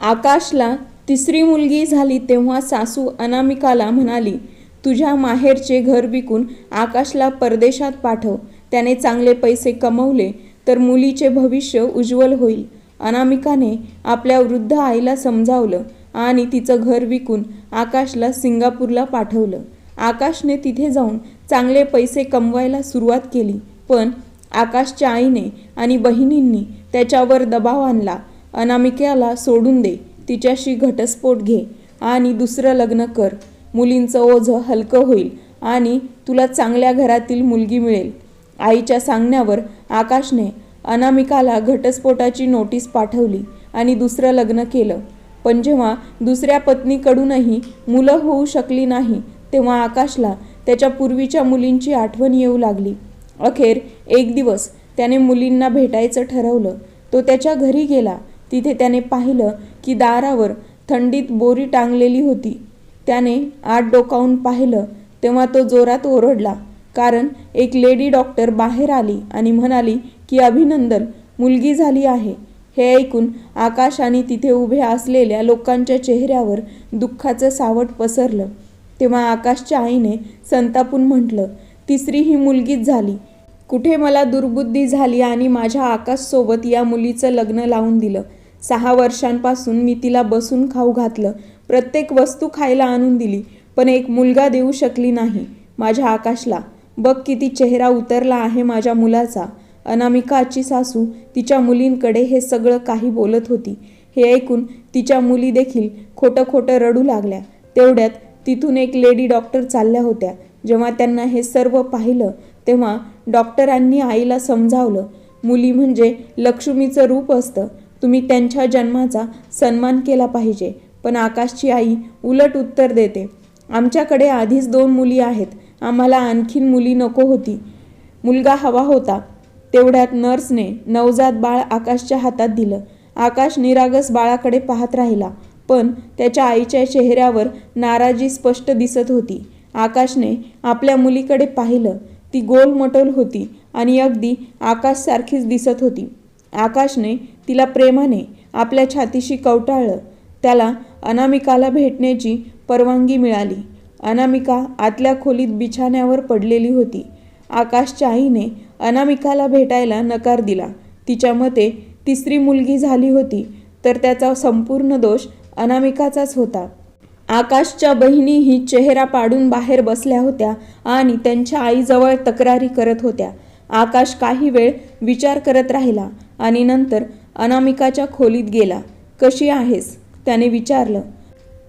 आकाशला तिसरी मुलगी झाली तेव्हा सासू अनामिकाला म्हणाली तुझ्या माहेरचे घर विकून आकाशला परदेशात पाठव. त्याने चांगले पैसे कमवले तर मुलीचे भविष्य उज्ज्वल होईल. अनामिकाने आपल्या वृद्ध आईला समजावलं आणि तिचं घर विकून आकाशला सिंगापूरला पाठवलं. आकाशने तिथे जाऊन चांगले पैसे कमवायला सुरुवात केली पण आकाशच्या आईने आणि बहिणींनी त्याच्यावर दबाव आणला अनामिकेला सोडून दे. तिच्याशी घटस्फोट घे आणि दुसरं लग्न कर. मुलींचं ओझं हलकं होईल आणि तुला चांगल्या घरातील मुलगी मिळेल. आईच्या सांगण्यावर आकाशने अनामिकाला घटस्फोटाची नोटीस पाठवली आणि दुसरं लग्न केलं. पण जेव्हा दुसऱ्या पत्नीकडूनही मुलं होऊ शकली नाही तेव्हा आकाशला त्याच्या पूर्वीच्या मुलींची आठवण येऊ लागली. अखेर एक दिवस त्याने मुलींना भेटायचं ठरवलं. तो त्याच्या घरी गेला. तिथे त्याने पाहिलं की दारावर थंडीत बोरी टांगलेली होती. त्याने आत डोकावून पाहिलं तेव्हा तो जोरात ओरडला कारण एक लेडी डॉक्टर बाहेर आली आणि म्हणाली की अभिनंदन मुलगी झाली आहे. हे ऐकून आकाश आणि तिथे उभ्या असलेल्या लोकांच्या चेहऱ्यावर दुःखाचं सावट पसरलं. तेव्हा आकाशच्या आईने संतापून म्हटलं तिसरी ही मुलगीच झाली. कुठे मला दुर्बुद्धी झाली आणि माझ्या आकाशसोबत या मुलीचं लग्न लावून दिलं. सहा वर्षांपासून मी तिला बसून खाऊ घातलं. प्रत्येक वस्तू खायला आणून दिली पण एक मुलगा देऊ शकली नाही. माझ्या आकाशला बघ किती चेहरा उतरला आहे माझ्या मुलाचा. अनामिकाची सासू तिच्या मुलींकडे हे सगळं काही बोलत होती. हे ऐकून तिच्या मुली देखील खोटं खोटं रडू लागल्या. तेवढ्यात तिथून एक लेडी डॉक्टर चालल्या होत्या. जेव्हा त्यांना हे सर्व पाहिलं तेव्हा डॉक्टरांनी आईला समजावलं. मुली म्हणजे लक्ष्मीचं रूप असतं. तुम्ही त्यांच्या जन्माचा सन्मान केला पाहिजे. पण आकाशची आई उलट उत्तर देते आमच्याकडे आधीच दोन मुली आहेत. आम्हाला आणखीन मुली नको होती. मुलगा हवा होता. तेवढ्यात नर्सने नवजात बाळ आकाशच्या हातात दिलं. आकाश निरागस बाळाकडे पाहत राहिला पण त्याच्या आईच्या चेहऱ्यावर नाराजी स्पष्ट दिसत होती. आकाशने आपल्या मुलीकडे पाहिलं. ती गोल मटोल होती आणि अगदी आकाशसारखीच दिसत होती. आकाशने तिला प्रेमाने आपल्या छातीशी कवटाळलं. त्याला अनामिकाला भेटण्याची परवानगी मिळाली. अनामिका आतल्या खोलीत बिछाण्यावर पडलेली होती. आकाशच्या आईने अनामिकाला भेटायला नकार दिला. तिच्या मते तिसरी मुलगी झाली होती तर त्याचा संपूर्ण दोष अनामिकाचाच होता. आकाशच्या बहिणीही चेहरा पाडून बाहेर बसल्या होत्या आणि त्यांच्या आईजवळ तक्रारी करत होत्या. आकाश काही वेळ विचार करत राहिला. आणि नंतर अनामिकाच्या खोलीत गेला. कशी आहेस? त्याने विचारलं.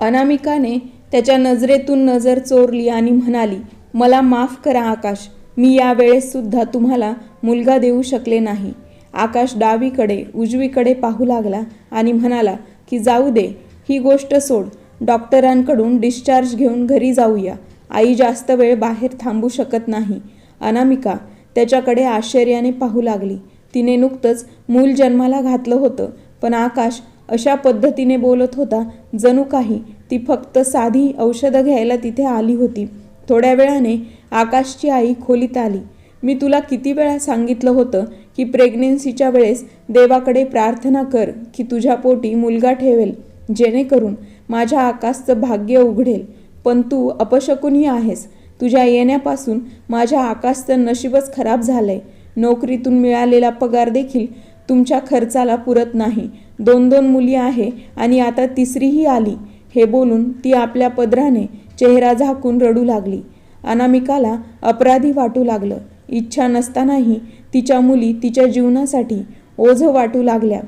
अनामिकाने त्याच्या नजरेतून नजर चोरली आणि म्हणाली मला माफ करा आकाश. मी यावेळेस सुद्धा तुम्हाला मुलगा देऊ शकले नाही. आकाश डावीकडे उजवीकडे पाहू लागला आणि म्हणाला की जाऊ दे ही गोष्ट सोड. डॉक्टरांकडून डिस्चार्ज घेऊन घरी जाऊया. आई जास्त वेळ बाहेर थांबू शकत नाही. अनामिका त्याच्याकडे आश्चर्याने पाहू लागली. तिने नुकतंच मूल जन्माला घातलं होतं. पण आकाश अशा पद्धतीने बोलत होता जणू काही ती फक्त साधी औषधं घ्यायला तिथे आली होती. थोड्या वेळाने आकाशची आई खोलीत आली. मी तुला किती वेळा सांगितलं होतं की प्रेग्नेन्सीच्या वेळेस देवाकडे प्रार्थना कर की तुझ्या पोटी मुलगा ठेवेल जेणेकरून माझ्या आकाशचं भाग्य उघडेल. पण तू अपशकुनी आहेस. तुझ्या येण्यापासून माझ्या आकाशचं नशीबच खराब झालंय. नोकरीतून मिळालेला पगार देखील तुमच्या खर्चाला पुरत नाही. दोन दोन मुली आहे आणि आता तिसरीही आली. हे बोलून ती आपल्या पदराने चेहरा झाकून रडू लागली. अनामिकाला अपराधी वाटू लागलं. इच्छा नसतानाही तिच्या मुली तिच्या जीवनासाठी ओझं वाटू लागल्या.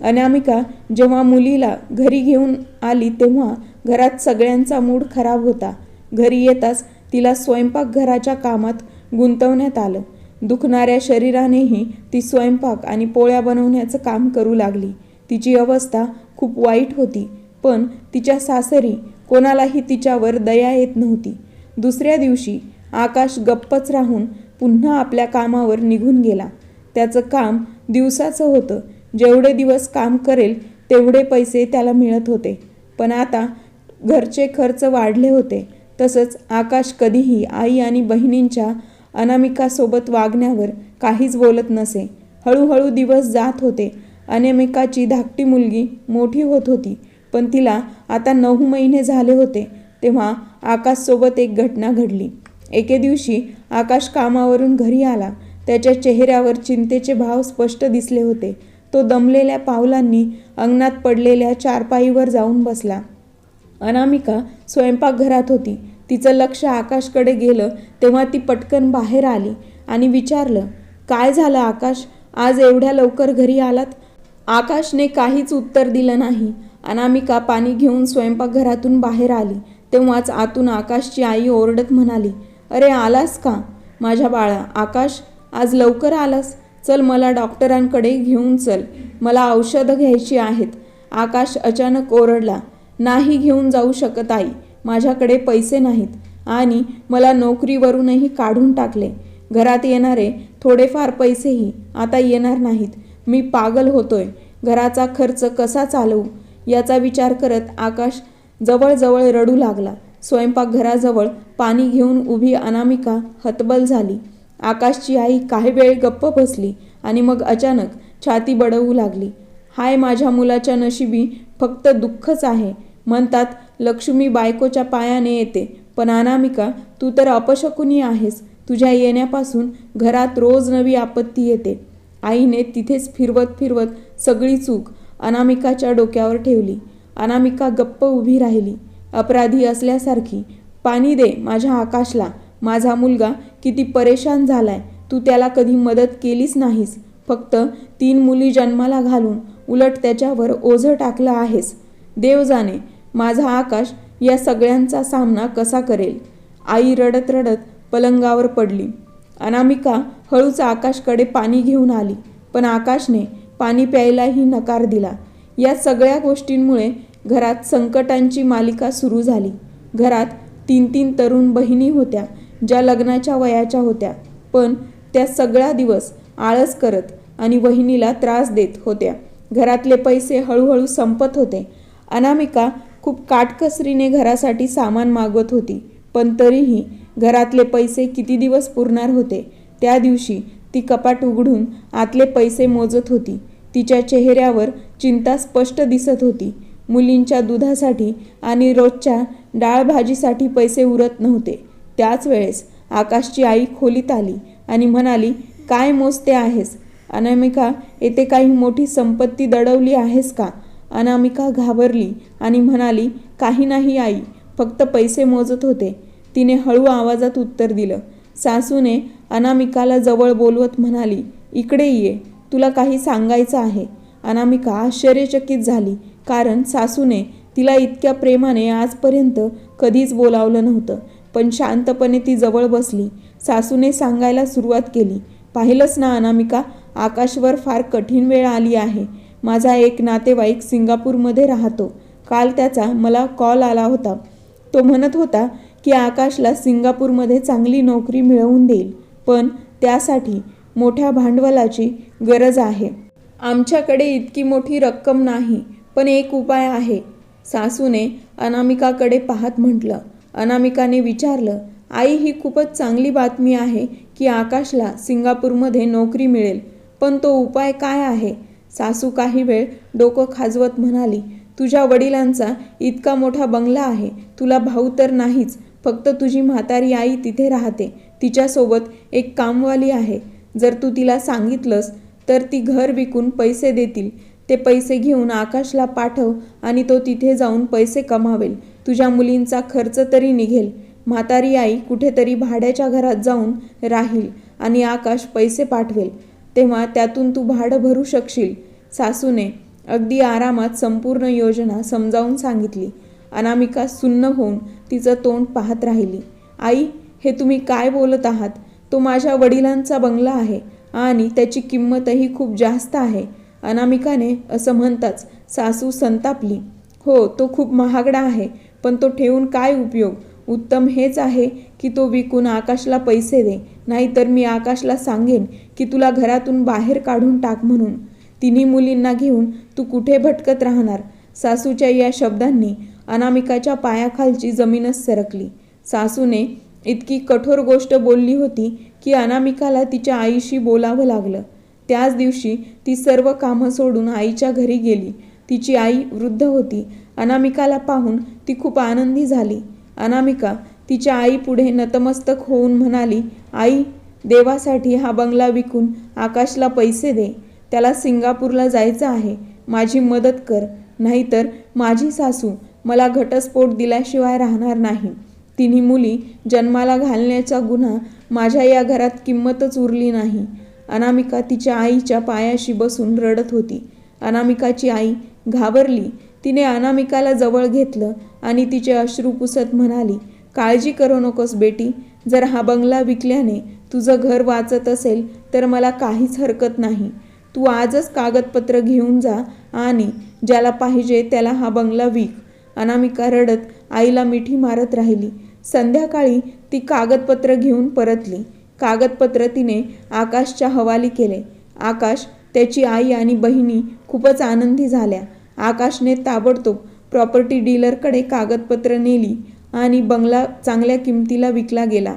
अनामिका जेव्हा मुलीला घरी घेऊन आली तेव्हा घरात सगळ्यांचा मूड खराब होता. घरी येताच तिला स्वयंपाकघराच्या कामात गुंतवण्यात आलं. दुखणाऱ्या शरीरानेही ती स्वयंपाक आणि पोळ्या बनवण्याचं काम करू लागली. तिची अवस्था खूप वाईट होती पण तिच्या सासरी कोणालाही तिच्यावर दया येत नव्हती. दुसऱ्या दिवशी आकाश गप्पच राहून पुन्हा आपल्या कामावर निघून गेला. त्याचं काम दिवसाचं होतं. जेवढे दिवस काम करेल तेवढे पैसे त्याला मिळत होते. पण आता घरचे खर्च वाढले होते. तसंच आकाश कधीही आई आणि बहिणींच्या अनामिकासोबत वागण्यावर काहीच बोलत नसे. हळूहळू दिवस जात होते. अनामिकाची धाकटी मुलगी मोठी होत होती पण तिला आता नऊ महिने झाले होते तेव्हा आकाशसोबत एक घटना घडली. एके दिवशी आकाश कामावरून घरी आला. त्याच्या चेहऱ्यावर चिंतेचे भाव स्पष्ट दिसले होते. तो दमलेल्या पावलांनी अंगणात पडलेल्या चारपाईवर जाऊन बसला. अनामिका स्वयंपाकघरात होती. तिचं लक्ष आकाशकडे गेलं तेव्हा ती पटकन बाहेर आली आणि विचारलं काय झालं आकाश? आज एवढ्या लवकर घरी आलात? आकाशने काहीच उत्तर दिलं नाही. अनामिका पाणी घेऊन स्वयंपाकघरातून बाहेर आली. तेव्हाच आतून आकाशची आई ओरडत म्हणाली अरे आलास का? माझ्या बाळा आकाश आज लवकर आलास. चल मला डॉक्टरांकडे घेऊन चल. मला औषधं घ्यायची आहेत. आकाश अचानक ओरडला नाही घेऊन जाऊ शकत आई. माझ्याकडे पैसे नाहीत आणि मला नोकरीवरूनही काढून टाकले. घरात येणारे थोडेफार पैसेही आता येणार नाहीत. मी पागल होतोय. घराचा खर्च कसा चालवू? याचा विचार करत आकाश जवळजवळ रडू लागला. स्वयंपाकघराजवळ पाणी घेऊन उभी अनामिका हतबल झाली. आकाशची आई काही वेळ गप्प बसली आणि मग अचानक छाती बडवू लागली. हाय माझ्या मुलाच्या नशिबी फक्त दुःखच आहे. म्हणतात लक्ष्मी बायकोच्या पायाने येते. पण अनामिका तू तर अपशकुनी आहेस. तुझ्या येण्यापासून घरात रोज नवी आपत्ती येते. आईने तिथेच फिरवत फिरवत सगळी चूक अनामिकाच्या डोक्यावर ठेवली. अनामिका गप्प उभी राहिली. अपराधी असल्यासारखी पाणी दे माझ्या आकाशला. माझा मुलगा किती परेशान झालाय. तू त्याला कधी मदत केलीच नाहीस. फक्त तीन मुली जन्माला घालून उलट त्याच्यावर ओझं टाकलं आहेस. देव जाणे माझा आकाश या सगळ्यांचा सामना कसा करेल? आई रडत रडत पलंगावर पडली. अनामिका हळूच आकाशकडे पाणी घेऊन आली पण आकाशने पाणी प्यायलाही नकार दिला. या सगळ्या गोष्टींमुळे घरात संकटांची मालिका सुरू झाली. घरात तीन तीन तरुण बहिणी होत्या ज्या लग्नाच्या वयाच्या होत्या पण त्या सगळा दिवस आळस करत आणि वहिनीला त्रास देत होत्या. घरातले पैसे हळूहळू संपत होते. अनामिका खूप काटकसरीने घरासाठी सामान मागवत होती. पण तरीही घरातले पैसे किती दिवस पुरणार होते? त्या दिवशी ती कपाट उघडून आतले पैसे मोजत होती. तिच्या चेहऱ्यावर चिंता स्पष्ट दिसत होती. मुलींच्या दुधासाठी आणि रोजच्या डाळ भाजीसाठी पैसे उरत नव्हते. त्याच वेळेस आकाशची आई खोलीत आली आणि म्हणाली काय मोजते आहेस? अनामिका येथे काही मोठी संपत्ती दडवली आहेस का? अनामिका घाबरली आणि म्हणाली काही नाही आई फक्त पैसे मोजत होते. तिने हळू आवाजात उत्तर दिलं. सासूने अनामिकाला जवळ बोलवत म्हणाली इकडे ये तुला काही सांगायचं आहे. अनामिका आश्चर्यचकित झाली कारण सासूने तिला इतक्या प्रेमाने आजपर्यंत कधीच बोलावलं नव्हतं पण शांतपणे ती जवळ बसली. सासूने सांगायला सुरुवात केली पाहिलंच ना अनामिका आकाशवर फार कठीण वेळ आली आहे माझा एक नातेवाईक सिंगापूरमध्ये राहतो. काल त्याचा मला कॉल आला होता. तो म्हणत होता की आकाशला सिंगापूरमध्ये चांगली नोकरी मिळवून देईल पण त्यासाठी मोठ्या भांडवलाची गरज आहे. आमच्याकडे इतकी मोठी रक्कम नाही पण एक उपाय आहे सासूने अनामिकाकडे पाहत म्हटलं. अनामिकाने विचारलं आई ही खूपच चांगली बातमी आहे की आकाशला सिंगापूरमध्ये नोकरी मिळेल पण तो उपाय काय आहे? सासू काही वेळ डोकं खाजवत म्हणाली तुझ्या वडिलांचा इतका मोठा बंगला आहे तुला भाऊ तर नाहीच फक्त तुझी म्हातारी आई तिथे राहते तिच्यासोबत एक कामवाली आहे. जर तू तिला सांगितलंस तर ती घर विकून पैसे देतील. ते पैसे घेऊन आकाशला पाठव आणि तो तिथे जाऊन पैसे कमावेल. तुझ्या मुलींचा खर्च तरी निघेल. म्हातारी आई कुठेतरी भाड्याच्या घरात जाऊन राहील आणि आकाश पैसे पाठवेल. तेव्हा त्यातून तू भाडं भरू शकशील. सासूने अगदी आरामात संपूर्ण योजना समजावून सांगितली. अनामिका सुन्न होऊन तिचं तोंड पाहत राहिली. आई हे तुम्ही काय बोलत आहात? तो माझ्या वडिलांचा बंगला आहे आणि त्याची किंमतही खूप जास्त आहे. अनामिकाने असं म्हणताच सासू संतापली. हो तो खूप महागडा आहे पण तो ठेवून काय उपयोग? उत्तम हेच आहे की तो विकून आकाशला पैसे दे नाहीतर मी आकाशला सांगेन की तुला घरातून बाहेर काढून टाक म्हणून. तिन्ही मुलींना घेऊन तू कुठे भटकत राहणार? सासूच्या या शब्दांनी अनामिकाच्या पायाखालची जमीनच सरकली. सासूने इतकी कठोर गोष्ट बोलली होती की अनामिकाला तिच्या आईशी बोलावं लागलं. त्याच दिवशी ती सर्व कामं सोडून आईच्या घरी गेली. तिची आई वृद्ध होती. अनामिकाला पाहून ती खूप आनंदी झाली. अनामिका तिच्या आई पुढे नतमस्तक होऊन म्हणाली आई देवासाठी हा बंगला विकून आकाशला पैसे दे त्याला सिंगापूरला जायचं आहे. माझी मदत कर नाहीतर माझी सासू मला घटस्फोट दिल्याशिवाय राहणार नाही. तिन्ही मुली जन्माला घालण्याचा गुन्हा माझ्या या घरात किंमतच उरली नाही. अनामिका तिच्या आईच्या पायाशी बसून रडत होती. अनामिकाची आई घाबरली. तिने अनामिकाला जवळ घेतलं आणि तिचे अश्रू पुसत म्हणाली काळजी करू नकोस बेटी. जर हा बंगला विकल्याने तुझं घर वाचत असेल तर मला काहीच हरकत नाही. तू आजच कागदपत्र घेऊन जा आणि ज्याला पाहिजे त्याला हा बंगला विक. अनामिका रडत आईला मिठी मारत राहिली. संध्याकाळी ती कागदपत्र घेऊन परतली. कागदपत्र तिने आकाशच्या हवाली केले. आकाश त्याची आई आणि बहिणी खूपच आनंदी झाल्या. आकाशने ताबडतोब प्रॉपर्टी डीलरकडे कागदपत्र नेली आणि बंगला चांगल्या किमतीला विकला गेला.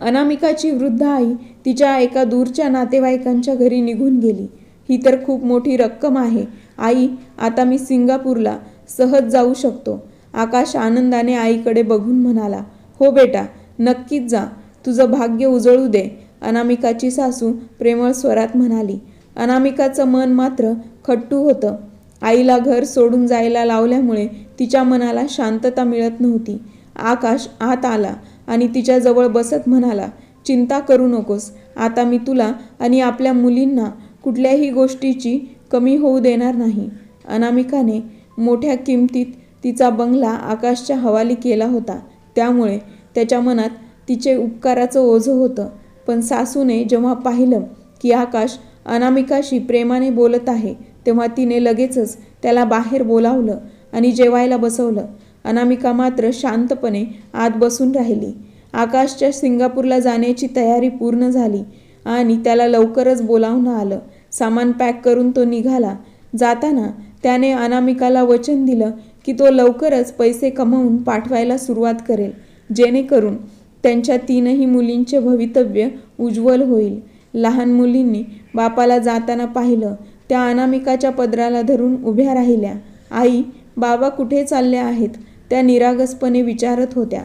अनामिकाची वृद्ध आई तिच्या एका दूरच्या नातेवाईकांच्या घरी निघून गेली. ही तर खूप मोठी रक्कम आहे. आई आता मी सिंगापूरला सहज जाऊ शकतो. आकाश आनंदाने आईकडे बघून म्हणाला हो बेटा नक्कीच जा. तुझं भाग्य उजळू दे अनामिकाची सासू प्रेमळ स्वरात म्हणाली. अनामिकाचं मन मात्र खट्टू होतं. आईला घर सोडून जायला लावल्यामुळे तिच्या मनाला शांतता मिळत नव्हती. आकाश आत आला. आणि तिच्याजवळ बसत म्हणाला चिंता करू नकोस. आता मी तुला आणि आपल्या मुलींना कुठल्याही गोष्टीची कमी होऊ देणार नाही. अनामिकाने मोठ्या किमतीत तिचा बंगला आकाशच्या हवाली केला होता. त्यामुळे त्याच्या मनात तिचे उपकाराचं ओझं होतं. पण सासूने जेव्हा पाहिलं की आकाश अनामिकाशी प्रेमाने बोलत आहे तेव्हा तिने लगेचच त्याला बाहेर बोलावलं आणि जेवायला बसवलं. अनामिका मात्र शांतपणे आत बसून राहिली. आकाशच्या सिंगापूरला जाण्याची तयारी पूर्ण झाली आणि त्याला लवकरच बोलावणं आलं. सामान पॅक करून तो निघाला. जाताना त्याने अनामिकाला वचन दिलं की तो लवकरच पैसे कमवून पाठवायला सुरुवात करेल जेणेकरून त्यांच्या तीनही मुलींचे भवितव्य उज्ज्वल होईल. लहान मुलींनी बापाला जाताना पाहिलं त्या अनामिकाच्या पदराला धरून उभ्या राहिल्या. आई बाबा कुठे चालले आहेत? त्या निरागसपणे विचारत होत्या.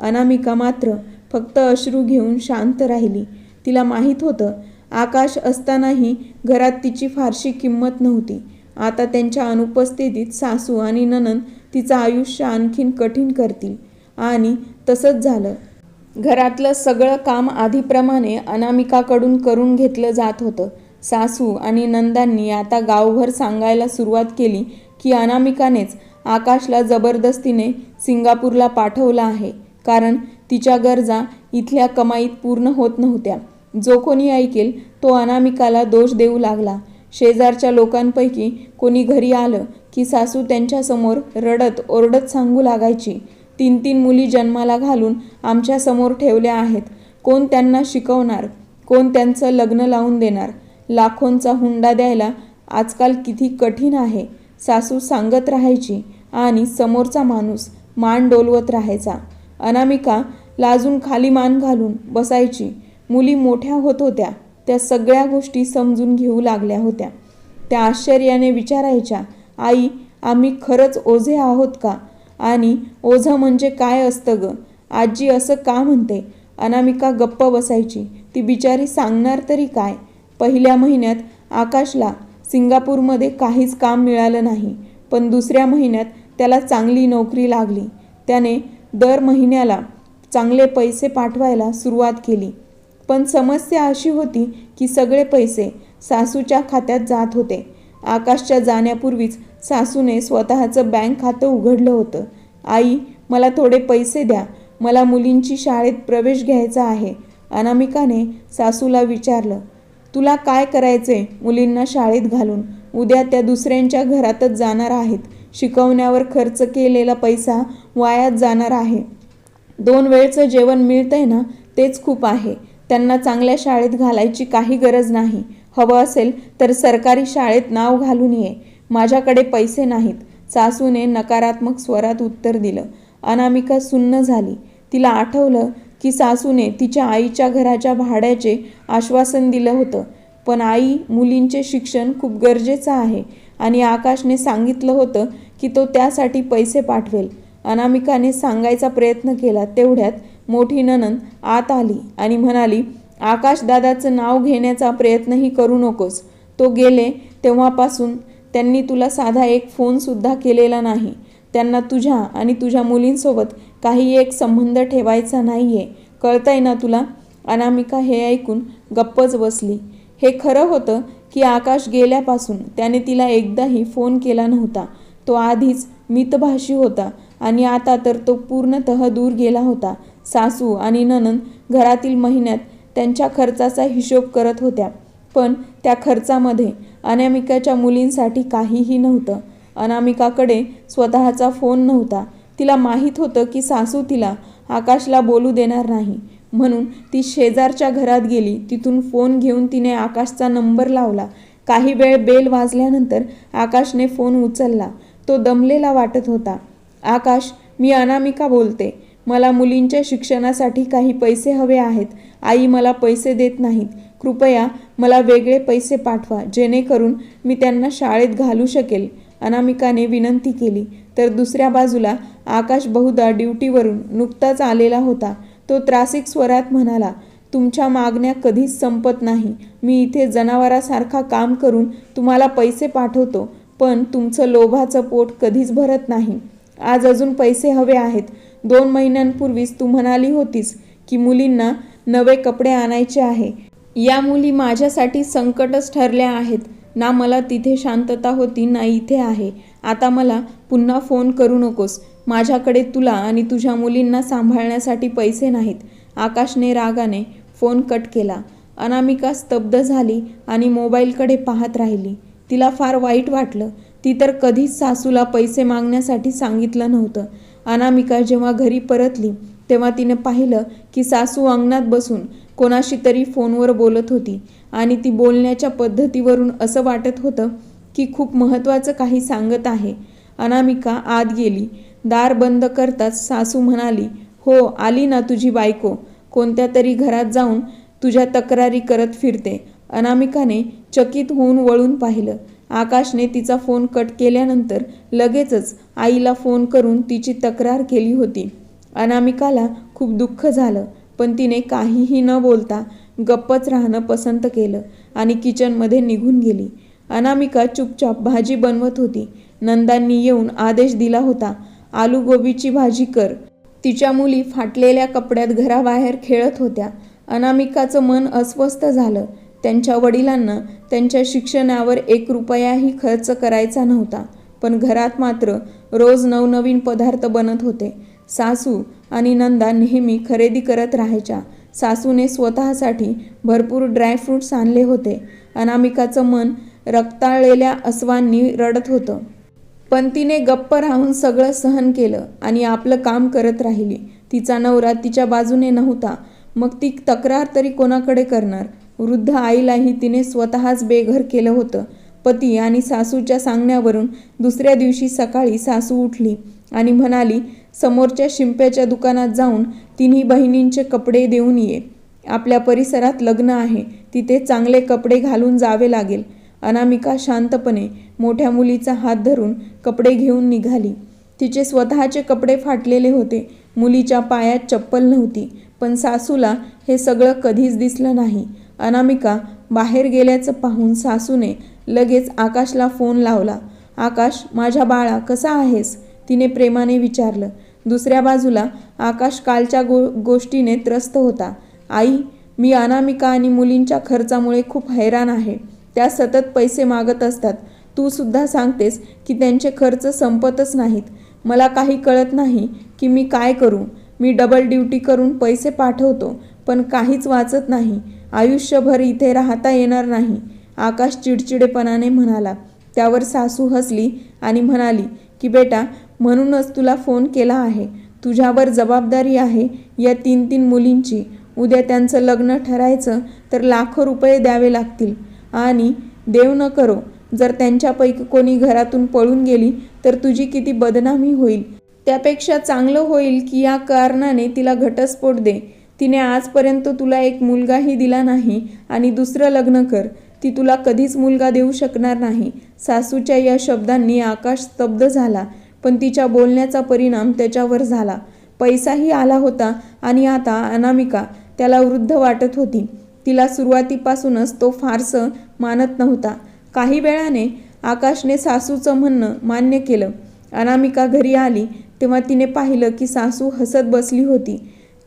अनामिका मात्र फक्त अश्रू घेऊन शांत राहिली. तिला माहीत होतं आकाश असतानाही घरात तिची फारशी किंमत नव्हती. आता त्यांच्या अनुपस्थितीत सासू आणि ननन तिचं आयुष्य आणखीन कठीण करतील. आणि तसंच झालं. घरातलं सगळं काम आधीप्रमाणे अनामिकाकडून करून घेतलं जात होतं. सासू आणि नंदांनी आता गावभर सांगायला सुरुवात केली की अनामिकानेच आकाशला जबरदस्तीने सिंगापूरला पाठवलं आहे. कारण तिच्या गरजा इथल्या कमाईत पूर्ण होत नव्हत्या. जो कोणी ऐकेल तो अनामिकाला दोष देऊ लागला. शेजारच्या लोकांपैकी कोणी घरी आलं की सासू त्यांच्यासमोर रडत ओरडत सांगू लागायची. तीन तीन मुली जन्माला घालून आमच्यासमोर ठेवल्या आहेत. कोण त्यांना शिकवणार? कोण त्यांचं लग्न लावून देणार? लाखोंचा हुंडा द्यायला आजकाल किती कठीण आहे. सासू सांगत राहायची. आणि समोरचा माणूस मान डोलवत राहायचा. अनामिका लाजून खाली मान घालून बसायची. मुली मोठ्या होत होत्या. त्या सगळ्या गोष्टी समजून घेऊ लागल्या होत्या. त्या आश्चर्याने विचारायच्या आई आम्ही खरंच ओझे आहोत का? आणि ओझं म्हणजे काय असतं ग? आजी असं का म्हणते? अनामिका गप्प बसायची. ती बिचारी सांगणार तरी काय? पहिल्या महिन्यात आकाशला सिंगापूरमध्ये काहीच काम मिळालं नाही. पण दुसऱ्या महिन्यात त्याला चांगली नोकरी लागली. त्याने दर महिन्याला चांगले पैसे पाठवायला सुरुवात केली. पण समस्या अशी होती की सगळे पैसे सासूच्या खात्यात जात होते. आकाशच्या जाण्यापूर्वीच सासूने स्वतःचं बँक खातं उघडलं होतं. आई मला थोडे पैसे द्या. मला मुलींची शाळेत प्रवेश घ्यायचा आहे. अनामिकाने सासूला विचारलं तुला काय करायचे मुलींना शाळेत घालून? उद्या त्या दुसऱ्यांच्या घरातच जाणार आहेत. शिकवण्यावर खर्च केलेला पैसा वायात जाणार आहे. दोन वेळचं जेवण मिळतंय ना तेच खूप आहे. त्यांना चांगल्या शाळेत घालायची काही गरज नाही. हवं असेल तर सरकारी शाळेत नाव घालून ये. माझ्याकडे पैसे नाहीत. सासूने नकारात्मक स्वरात उत्तर दिलं. अनामिका सुन्न झाली. तिला आठवलं की सासूने तिच्या आईच्या घराच्या भाड्याचे आश्वासन दिलं होतं. पण आई मुलींचे शिक्षण खूप गरजेचं आहे. आणि आकाशने सांगितलं होतं की तो त्यासाठी पैसे पाठवेल. अनामिकाने सांगायचा प्रयत्न केला. तेवढ्यात मोठी ननंद आत आली आणि म्हणाली आकाशदादाचं नाव घेण्याचा प्रयत्नही करू नकोस. तो गेले तेव्हापासून त्यांनी तुला साधा एक फोनसुद्धा केलेला नाही. त्यांना तुझ्या आणि तुझ्या मुलींसोबत काही एक संबंध ठेवायचा नाही आहे कळतंय ना तुला? अनामिका हे ऐकून गप्पच बसली. हे खरं होतं की आकाश गेल्यापासून त्याने तिला एकदाही फोन केला नव्हता. तो आधीच मितभाषी होता आणि आता तर तो पूर्णतः दूर गेला होता. सासू आणि ननंद घरातील महिन्यात त्यांच्या खर्चाचा हिशोब करत होत्या. पण त्या खर्चामध्ये अनामिकाच्या मुलींसाठी काहीही नव्हतं. अनामिकाकडे स्वतःचा फोन नव्हता. तिला माहीत होतं की सासू तिला आकाशला बोलू देणार नाही. म्हणून ती शेजारच्या घरात गेली. तिथून फोन घेऊन तिने आकाशचा नंबर लावला. काही वेळ बेल वाजल्यानंतर आकाशने फोन उचलला. तो दमलेला वाटत होता. आकाश मी अनामिका बोलते. मला मुलींच्या शिक्षणासाठी काही पैसे हवे आहेत. आई मला पैसे देत नाहीत. कृपया मला वेगळे पैसे पाठवा. जेणेकरून मी त्यांना शाळेत घालू शकेल. अनामिकाने विनंती केली. तर दुसऱ्या बाजूला आकाश बहुधा ड्युटीवरून नुकताच आलेला होता. तो त्रासिक स्वरात म्हणाला तुमच्या मागण्या कधीच संपत नाही. मी इथे जनावरासारखा काम करून तुम्हाला पैसे पाठवतो पण तुमचं लोभाचं पोट कधीच भरत नाही. आज अजून पैसे हवे आहेत. दोन महिन्यांपूर्वीच तू म्हणाली होतीस की मुलींना नवे कपडे आणायचे आहे. या मुली माझ्यासाठी संकटच ठरल्या आहेत. ना मला तिथे शांतता होती ना इथे आहे. आता मला पुन्हा फोन करू नकोस. माझ्याकडे तुला आणि तुझ्या मुलींना सांभाळण्यासाठी पैसे नाहीत. आकाशने रागाने फोन कट केला. अनामिका स्तब्ध झाली आणि मोबाईलकडे पाहत राहिली. तिला फार वाईट वाटलं. ती तर कधीच सासूला पैसे मागण्यासाठी सांगितलं नव्हतं. अनामिका जेव्हा घरी परतली तेव्हा तिने पाहिलं की सासू अंगणात बसून कोणाशी तरी फोनवर बोलत होती आणि ती बोलण्याच्या पद्धतीवरून असं वाटत होतं की खूप महत्त्वाचं काही सांगत आहे. अनामिका आत गेली. दार बंद करताच सासू म्हणाली हो आली ना तुझी बायको. कोणत्या तरी घरात जाऊन तुझ्या तक्रारी करत फिरते. अनामिकाने चकित होऊन वळून पाहिलं. आकाशने तिचा फोन कट केल्यानंतर लगेचच आईला फोन करून तिची तक्रार केली होती. अनामिकाला खूप दुःख झालं पण तिने काहीही न बोलता गप्पच राहणं पसंत केलं आणि किचनमध्ये निघून गेली. अनामिका चुपचाप भाजी बनवत होती. नंदांनी येऊन आदेश दिला होता आलू गोबीची भाजी कर. तिच्या मुली फाटलेल्या कपड्यात घराबाहेर खेळत होत्या. अनामिकाचं मन अस्वस्थ झालं. त्यांच्या वडिलांना त्यांच्या शिक्षणावर एक रुपयाही खर्च करायचा नव्हता. पण घरात मात्र रोज नवनवीन पदार्थ बनत होते. सासू आणि नंदा नेहमी खरेदी करत राहायच्या. सासूने स्वतःसाठी भरपूर ड्रायफ्रूट्स आणले होते. अनामिकाचं मन रक्ताळलेल्या अस्वांनी रडत होतं. पण तिने गप्प राहून सगळं सहन केलं आणि आपलं काम करत राहिली. तिचा नवरा तिच्या बाजूने नव्हता. मग ती तक्रार तरी कोणाकडे करणार? वृद्ध आईलाही तिने स्वतःच बेघर केलं होतं. पती आणि सासूच्या सांगण्यावरून दुसऱ्या दिवशी सकाळी सासू उठली आणि म्हणाली समोरच्या शिंप्याच्या दुकानात जाऊन तिन्ही बहिणींचे कपडे देऊन ये. आपल्या परिसरात लग्न आहे. तिथे चांगले कपडे घालून जावे लागेल. अनामिका शांतपणे मोठ्या मुलीचा हात धरून कपडे घेऊन निघाली. तिचे स्वतःचे कपडे फाटलेले होते. मुलीच्या पायात चप्पल नव्हती पण सासूला हे सगळं कधीच दिसलं नाही. अनामिका बाहेर गेल्याचं पाहून सासूने लगेच आकाशला फोन लावला. आकाश माझ्या बाळा कसा आहेस? तिने प्रेमाने विचारलं. दुसऱ्या बाजूला आकाश कालच्या गो गोष्टीने त्रस्त होता. आई मी अनामिका आणि मुलींच्या खर्चामुळे खूप हैराण आहे. त्या सतत पैसे मागत असतात. तू सुद्धा सांगतेस की त्यांचे खर्च संपतच नाहीत. मला काही कळत नाही की मी काय करू. मी डबल ड्युटी करून पैसे पाठवतो पण काहीच वाचत नाही. आयुष्यभर इथे राहता येणार नाही. आकाश चिडचिडेपणाने म्हणाला. त्यावर सासू हसली आणि म्हणाली की बेटा म्हणूनच तुला फोन केला आहे. तुझ्यावर जबाबदारी आहे या तीन तीन मुलींची. उद्या त्यांचं लग्न ठरायचं तर लाखो रुपये द्यावे लागतील. आणि देव न करो जर त्यांच्यापैकी कोणी घरातून पळून गेली तर तुझी किती बदनामी होईल. त्यापेक्षा चांगलं होईल की या कारणाने तिला घटस्फोट दे. तिने आजपर्यंत तुला एक मुलगाही दिला नाही आणि दुसरं लग्न कर. ती तुला कधीच मुलगा देऊ शकणार नाही. सासूच्या या शब्दांनी आकाश स्तब्ध झाला पण तिच्या बोलण्याचा परिणाम त्याच्यावर झाला. पैसाही आला होता आणि आता अनामिका त्याला वृद्ध वाटत होती. तिला सुरुवातीपासूनच तो फारसं मानत नव्हता. काही वेळाने आकाशने सासूचं म्हणणं मान्य केलं. अनामिका घरी आली तेव्हा तिने पाहिलं की सासू हसत बसली होती.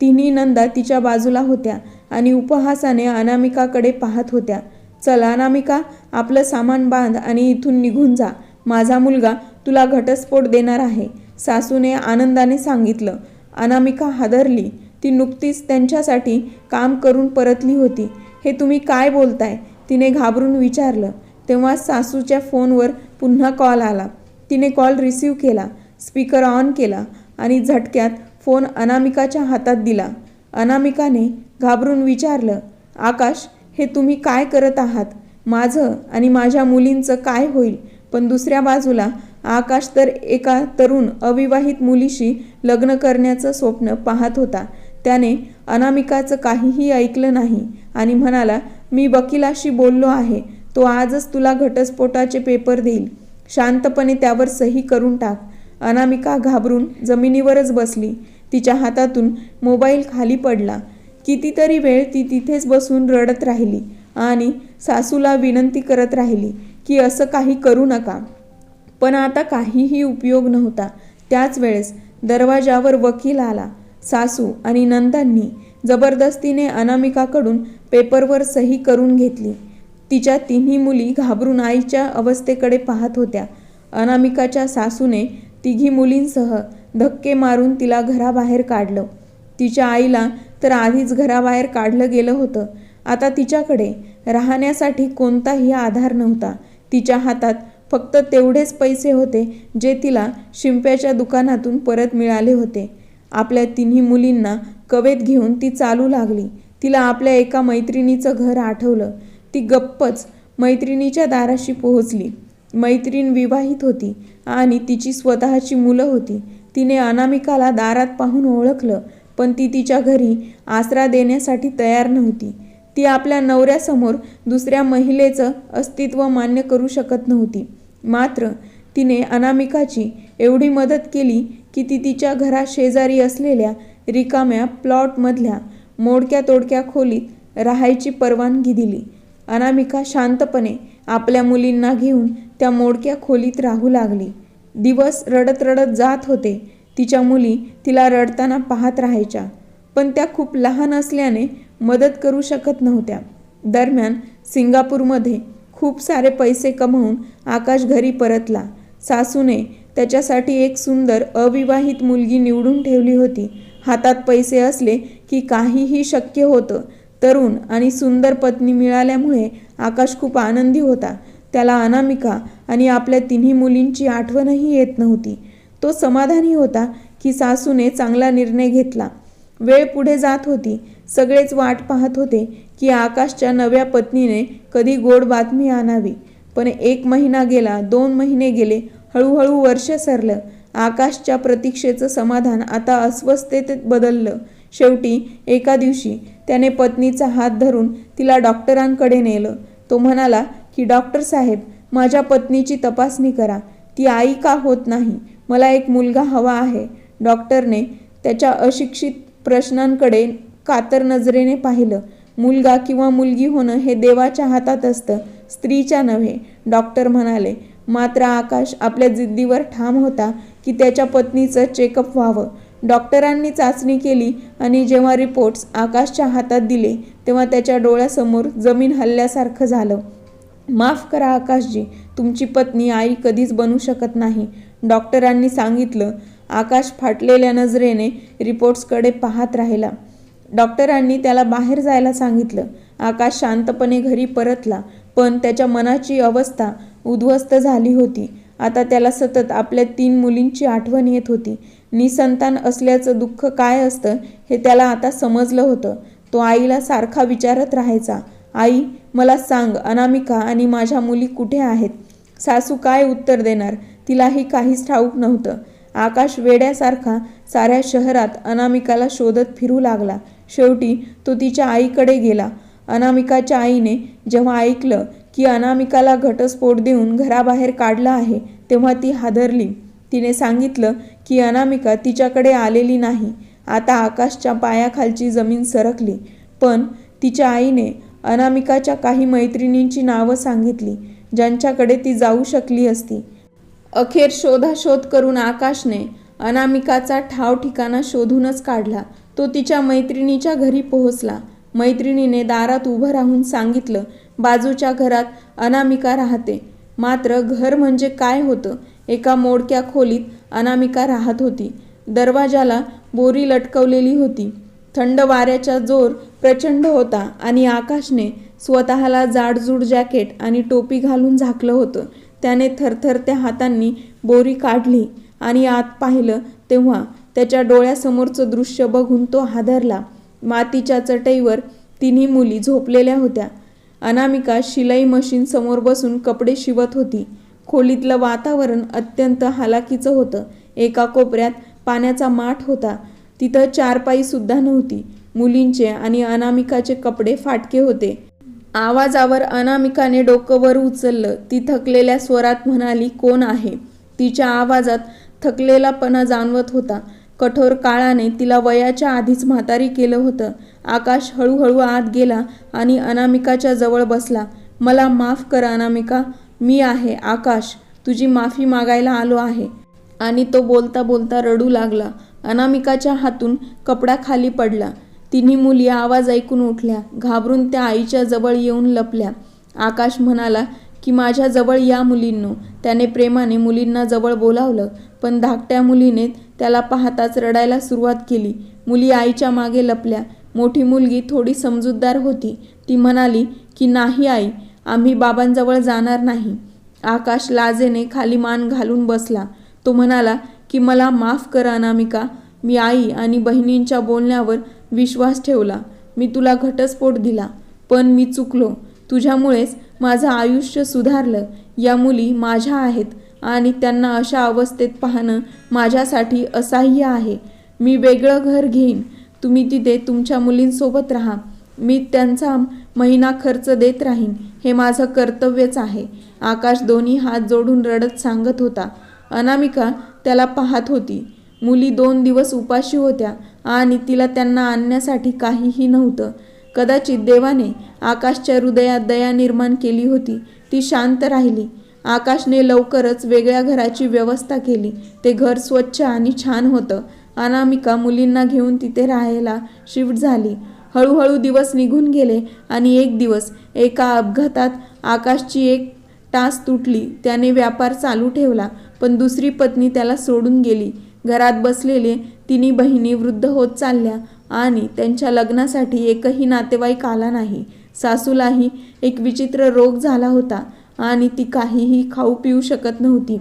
तिन्ही नंदा तिच्या बाजूला होत्या आणि उपहासाने अनामिकाकडे पाहत होत्या. चल अनामिका आपलं सामान बांध आणि इथून निघून जा. माझा मुलगा तुला घटस्फोट देणार आहे सासूने आनंदाने सांगितलं. अनामिका हादरली. ती नुकतीच त्यांच्यासाठी काम करून परतली होती. हे तुम्ही काय बोलताय? तिने घाबरून विचारलं. तेव्हा सासूच्या फोनवर पुन्हा कॉल आला. तिने कॉल रिसीव केला स्पीकर ऑन केला आणि झटक्यात फोन अनामिकाच्या हातात दिला. अनामिकाने घाबरून विचारलं आकाश हे तुम्ही काय करत आहात? माझं आणि माझ्या मुलींचं काय होईल? पण दुसऱ्या बाजूला आकाश तर एका तरुण अविवाहित मुलीशी लग्न करण्याचं स्वप्न पाहत होता. त्याने अनामिकाचं काहीही ऐकलं नाही आणि म्हणाला मी वकिलाशी बोललो आहे. तो आजच तुला घटस्फोटाचे पेपर देईल. शांतपणे त्यावर सही करून टाक. अनामिका घाबरून जमिनीवरच बसली. तिच्या हातातून मोबाईल खाली पडला. कितीतरी वेळ ती तिथेच बसून रडत राहिली आणि सासूला विनंती करत राहिली की असं काही करू नका. पण आता काहीही उपयोग नव्हता. त्याच वेळेस दरवाजावर वकील आला. सासू आणि नंदांनी जबरदस्तीने अनामिकाकडून पेपरवर सही करून घेतली. तिच्या तिन्ही मुली घाबरून आईच्या अवस्थेकडे पाहत होत्या. अनामिकाच्या सासूने तिघी मुलींसह धक्के मारून तिला घराबाहेर काढलं. तिच्या आईला तर आधीच घराबाहेर काढलं गेलं होतं. आता तिच्याकडे राहण्यासाठी कोणताही आधार नव्हता. तिच्या हातात फक्त तेवढेच पैसे होते जे तिला शिंप्याच्या दुकानातून परत मिळाले होते. आपल्या तिन्ही मुलींना कवेत घेऊन ती चालू लागली. तिला आपल्या एका मैत्रिणीचं घर आठवलं. ती गप्पच मैत्रिणीच्या दाराशी पोहोचली. मैत्रीण विवाहित होती आणि तिची स्वतःची मुलं होती. तिने अनामिकाला दारात पाहून ओळखलं पण ती तिच्या घरी आसरा देण्यासाठी तयार नव्हती. ती आपल्या नवऱ्यासमोर दुसऱ्या महिलेचं अस्तित्व मान्य करू शकत नव्हती. मात्र तिने अनामिकाची एवढी मदत केली की ती तिच्या घरा शेजारी असलेल्या रिकाम्या प्लॉटमधल्या मोडक्या तोडक्या खोलीत राहायची परवानगी दिली. अनामिका शांतपणे आपल्या मुलींना घेऊन त्या मोडक्या खोलीत राहू लागली. दिवस रडत रडत जात होते. तिच्या मुली तिला रडताना पाहत राहायच्या पण त्या खूप लहान असल्याने मदत करू शकत नव्हत्या. दरम्यान सिंगापूरमध्ये खूप सारे पैसे कमवून आकाश घरी परतला. सासूने त्याच्यासाठी एक सुंदर अविवाहित मुलगी निवडून ठेवली होती. हातात पैसे असले की काहीही शक्य होतं. तरुण आणि सुंदर पत्नी मिळाल्यामुळे आकाश खूप आनंदी होता. त्याला अनामिका आणि आपल्या तिन्ही मुलींची आठवणही येत नव्हती. तो समाधानी होता की सासूने चांगला निर्णय घेतला. वेळ पुढे जात होती. सगळेच वाट पाहत होते की आकाशच्या नव्या पत्नीने कधी गोड बातमी आणावी. पण एक महिना गेला दोन महिने गेले हळूहळू वर्ष सरलं. आकाशच्या प्रतीक्षेचं समाधान आता अस्वस्थतेत बदललं. शेवटी एका दिवशी त्याने पत्नीचा हात धरून तिला डॉक्टरांकडे नेलं. तो म्हणाला की डॉक्टर साहेब माझ्या पत्नीची तपासणी करा. ती आई का होत नाही? मला एक मुलगा हवा आहे. डॉक्टरने त्याच्या अशिक्षित प्रश्नांकडे कातर नजरेने पाहिलं. मुलगा किंवा मुलगी होणं हे देवाच्या हातात असतं स्त्रीच्या नव्हे. डॉक्टर म्हणाले मात्र आकाश आपल्या जिद्दीवर ठाम होता की त्याच्या पत्नीचं चेकअप व्हावं. डॉक्टरांनी चाचणी केली आणि जेव्हा रिपोर्ट्स आकाशच्या हातात दिले तेव्हा त्याच्या डोळ्यासमोर जमीन हल्ल्यासारखं झालं. माफ करा आकाशजी तुमची पत्नी आई कधीच बनू शकत नाही. डॉक्टरांनी सांगितलं आकाश फाटलेल्या नजरेने रिपोर्ट्सकडे पाहत राहिला. डॉक्टरांनी त्याला बाहेर जायला सांगितलं. आकाश शांतपणे घरी परतला. पण त्याच्या मनाची अवस्था उद्ध्वस्त झाली होती. आता त्याला सतत आपल्या तीन मुलींची आठवण येत होती. निसंतान असल्याचं दुःख काय असतं हे त्याला आता समजलं होतं. तो आईला सारखा विचारत राहायचा आई मला सांग अनामिका आणि माझ्या मुली कुठे आहेत? सासू काय उत्तर देणार? तिलाही काहीच ठाऊक नव्हतं. आकाश वेड्यासारखा साऱ्या शहरात अनामिकाला शोधत फिरू लागला. शेवटी तो तिच्या आईकडे गेला. अनामिकाच्या आईने जेव्हा ऐकलं की अनामिकाला घटस्फोट देऊन घराबाहेर काढला आहे तेव्हा ती हादरली. तिने सांगितलं की अनामिका तिच्याकडे आलेली नाही. आता आकाशच्या पायाखालची जमीन सरकली. पण तिच्या आईने अनामिकाच्या काही मैत्रिणींची नावं सांगितली ज्यांच्याकडे ती जाऊ शकली असती. अखेर शोधाशोध करून आकाशने अनामिकाचा ठाव ठिकाणा शोधूनच काढला. तो तिच्या मैत्रिणीच्या घरी पोहोचला. मैत्रिणीने दारात उभं राहून सांगितलं बाजूच्या घरात अनामिका राहते. मात्र घर म्हणजे काय होतं? एका मोडक्या खोलीत अनामिका राहत होती. दरवाजाला बोरी लटकवलेली होती. थंड वाऱ्याचा जोर प्रचंड होता आणि आकाशने स्वतःला जाडजूड जॅकेट आणि टोपी घालून झाकलं होतं. त्याने थरथरत्या हातांनी बोरी काढली आणि आत पाहिलं तेव्हा त्याच्या डोळ्यासमोरचं दृश्य बघून तो हादरला. मातीच्या चटईवर तिन्ही मुली झोपलेल्या होत्या. अनामिका शिलाई मशीन समोर बसून कपडे शिवत होती. खोलीतलं वातावरण अत्यंत हालाकीचं होतं. एका कोपऱ्यात पाण्याचा माठ होता. तिथं चारपाई सुद्धा नव्हती. मुलींचे आणि अनामिकाचे कपडे फाटके होते. आवाजावर अनामिकाने डोकं वर उचललं. ती थकलेल्या स्वरात म्हणाली कोण आहे? तिच्या आवाजात थकलेलापणा जाणवत होता. कठोर काळाने तिला वयाच्या आधीच म्हातारी केलं होतं. आकाश हळूहळू आत गेला आणि अनामिकाच्या जवळ बसला. मला माफ कर अनामिका मी आहे आकाश तुझी माफी मागायला आलो आहे. आणि तो बोलता बोलता रडू लागला. अनामिकाच्या हातून कपडा खाली पडला. तिन्ही मुली आवाज ऐकून उठल्या. घाबरून त्या आईच्या जवळ येऊन लपल्या. आकाश म्हणाला की माझ्या जवळ या मुलींनो. त्याने प्रेमाने मुलींना जवळ बोलावलं. पण धाकट्या मुलीने त्याला पाहताच रडायला सुरुवात केली. मुली आईच्या मागे लपल्या. मोठी मुलगी थोडी समजूतदार होती. ती म्हणाली की नाही आई आम्ही बाबांजवळ जाणार नाही. आकाश लाजेने खाली मान घालून बसला. तो म्हणाला की मला माफ कर अनामिका. मी आई आणि बहिणींच्या बोलण्यावर विश्वास ठेवला. मी तुला घटस्फोट दिला. पण मी चुकलो. तुझ्यामुळेच माझं आयुष्य सुधारलं. या मुली माझ्या आहेत. आणि त्यांना अशा अवस्थेत पाहणं माझ्यासाठी असह्य आहे. मी वेगळं घर घेईन. तुम्ही तिथे तुमच्या मुलींसोबत राहा. मी त्यांचा महिना खर्च देत राहीन. हे माझं कर्तव्यच आहे. आकाश दोन्ही हात जोडून रडत सांगत होता. अनामिका त्याला पाहत होती. मुली दोन दिवस उपाशी होत्या आणि तिला त्यांना आणण्यासाठी काहीही नव्हतं. कदाचित देवाने आकाशच्या हृदयात दया निर्माण केली होती. ती शांत राहिली. आकाशने लवकरच वेगळ्या घराची व्यवस्था केली. ते घर स्वच्छ आणि छान होतं. अनामिका मुलींना घेऊन तिथे राहायला शिफ्ट झाली. हळूहळू दिवस निघून गेले आणि एक दिवस एका अपघातात आकाशची एक टास तुटली. त्याने व्यापार चालू ठेवला पण दुसरी पत्नी त्याला सोडून गेली. घरात बसलेले तिन्ही बहिणी वृद्ध होत चालल्या आणि त्यांच्या लग्नासाठी एकही नातेवाईक आला नाही. सासूलाही एक विचित्र रोग झाला होता. आणि ती काहीही खाऊ पिऊ शकत नव्हती.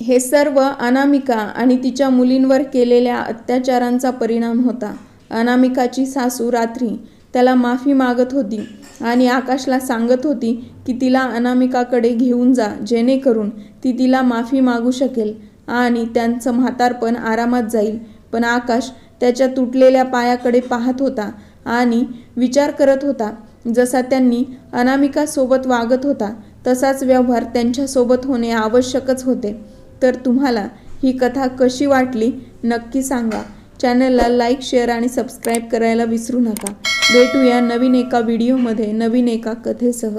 हे सर्व अनामिका आणि तिच्या मुलींवर केलेल्या अत्याचारांचा परिणाम होता. अनामिकाची सासू रात्री त्याला माफी मागत होती आणि आकाशला सांगत होती की तिला अनामिकाकडे घेऊन जा जेणेकरून ती तिला माफी मागू शकेल आणि त्यांचं म्हातारपण आरामात जाईल. पण आकाश त्याच्या तुटलेल्या पायाकडे पाहत होता आणि विचार करत होता. जसा त्यांनी अनामिकासोबत वागत होता तसाच व्यवहार त्यांच्यासोबत होणे आवश्यकच होते. तर तुम्हाला ही कथा कशी वाटली नक्की सांगा. चॅनलला लाईक शेअर आणि सबस्क्राईब करायला विसरू नका. भेटूया नवीन एका व्हिडिओमध्ये नवीन एका कथेसह.